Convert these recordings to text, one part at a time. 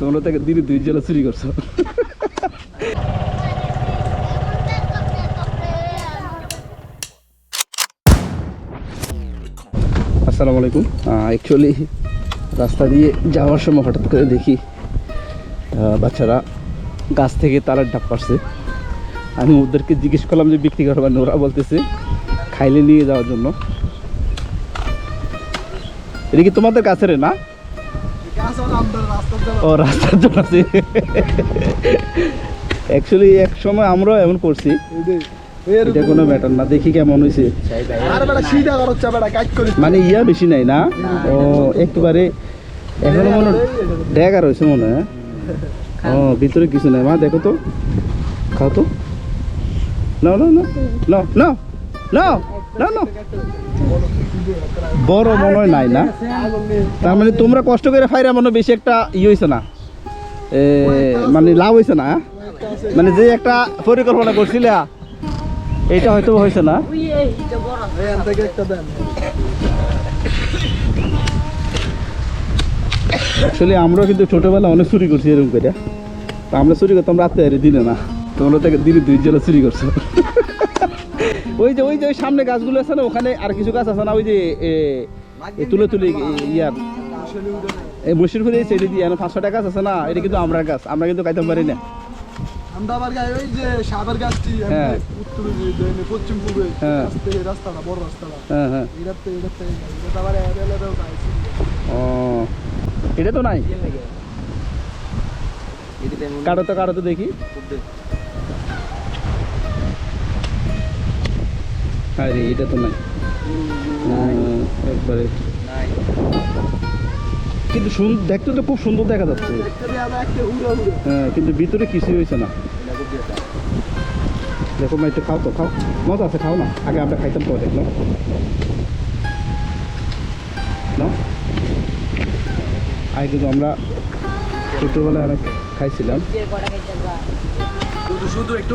তোমরা থেকে দিনে দুই জেলা চুরি করছ। আসসালামু আলাইকুম। অ্যাকচুয়ালি রাস্তা দিয়ে যাওয়ার সময় হঠাৎ করে দেখি বাচ্চারা গাছ থেকে তারার ডাব পারছে আমি ওদেরকে জিজ্ঞেস করলাম যে, বিক্রি করবার ওরা বলতেছে, খাইলে নিয়ে যাওয়ার জন্য। এটা কি তোমাদের কাছের না? ও রাস্তার জন্য আছে। অ্যাকচুয়ালি এক সময় আমরাও এমন করছি। এটা কোনো ম্যাটার না। দেখি কেমন হয়েছে মানে ইয়া বেশি নাই না? ও একবারে এখনও মনে ড্যাগার হয়েছে মনে হয় ও ভিতরে কিছু নাই। মা দেখো তো। খাও তো। নাও নাও। নাও নাও। নাও। নাও নাও বড় মনে হয় নাই না। তার মানে তোমরা কষ্ট করে ফাইরা মনে বেশি একটা ই হয়েছে না। মানে লাভ হয়েছে না মানে যে একটা পরিকল্পনা করছিলে, এইটা হয়তো হয়েছে না। আসলে আমরা কিন্তু ছোটবেলা অনেক চুরি করছি এরকম করে আমরা চুরি করতাম রাতে দিনে না। তোমরা থেকে দিনে দুই জেলা চুরি করছ। ওই যে ওই যে ওই সামনে গাছগুলো আছে না ওখানে আর কিছু গাছ আছে না ওই যে তুলে তুলে ইয়ার। এই বসির ফুলে ছেড়ে দিয়ে পাঁচশো টাকা আছে না এটা কিন্তু আমরা গাছ আমরা কিন্তু খাইতে পারি না। আমরা আবার গায়ে ওই যে সাবার গাছটি হ্যাঁ। হ্যাঁ রে এটা তো নাই। একবারে। কিন্তু দেখতে তো খুব সুন্দর দেখা যাচ্ছে। হ্যাঁ কিন্তু ভিতরে কিছুই হয়েছে না। দেখো, মা, একটু খাও তো, খাও। মজা আছে, খাও না। আগে আমরা খাইতাম তো দেখলাম। আগে কিন্তু আমরা ছোটোবেলায় অনেক খাইছিলাম। শুধু একটু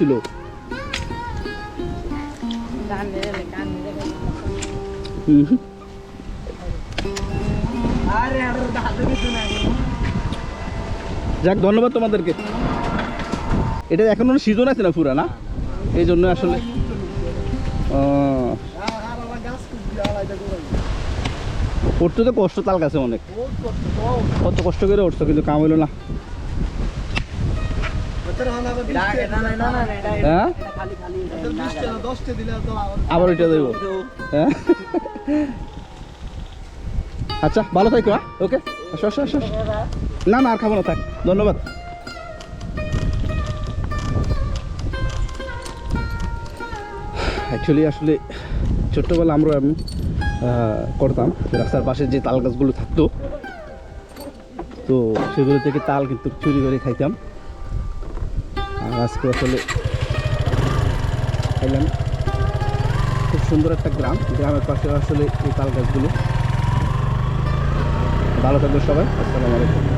ছিল। যাক, ধন্যবাদ তোমাদেরকে। এটা এখনও সিজন আছে না পুরা, না? এই জন্য আসলে। উঠতে তো কষ্ট, তাল কাছে অনেক। কত কষ্ট করে উঠতো কিন্তু কাম হইল না। আবার ওইটা দেব। হ্যাঁ? আচ্ছা ভালো থাকো হ্যাঁ? ওকে? না না আর খাব না থাক। ধন্যবাদ। অ্যাকচুয়ালি আসলে ছোট্টবেলা আমরা আমি করতাম রাস্তার পাশে যে তাল গাছগুলো থাকতো। তো সেগুলো থেকে তাল কিন্তু চুরি করে খাইতাম। আজকে আসলে খাইলাম খুব সুন্দর একটা গ্রাম। গ্রামের পাশে আসলে এই তাল গাছগুলো। ভালো থাকবে সবাই। আসসালামু আলাইকুম।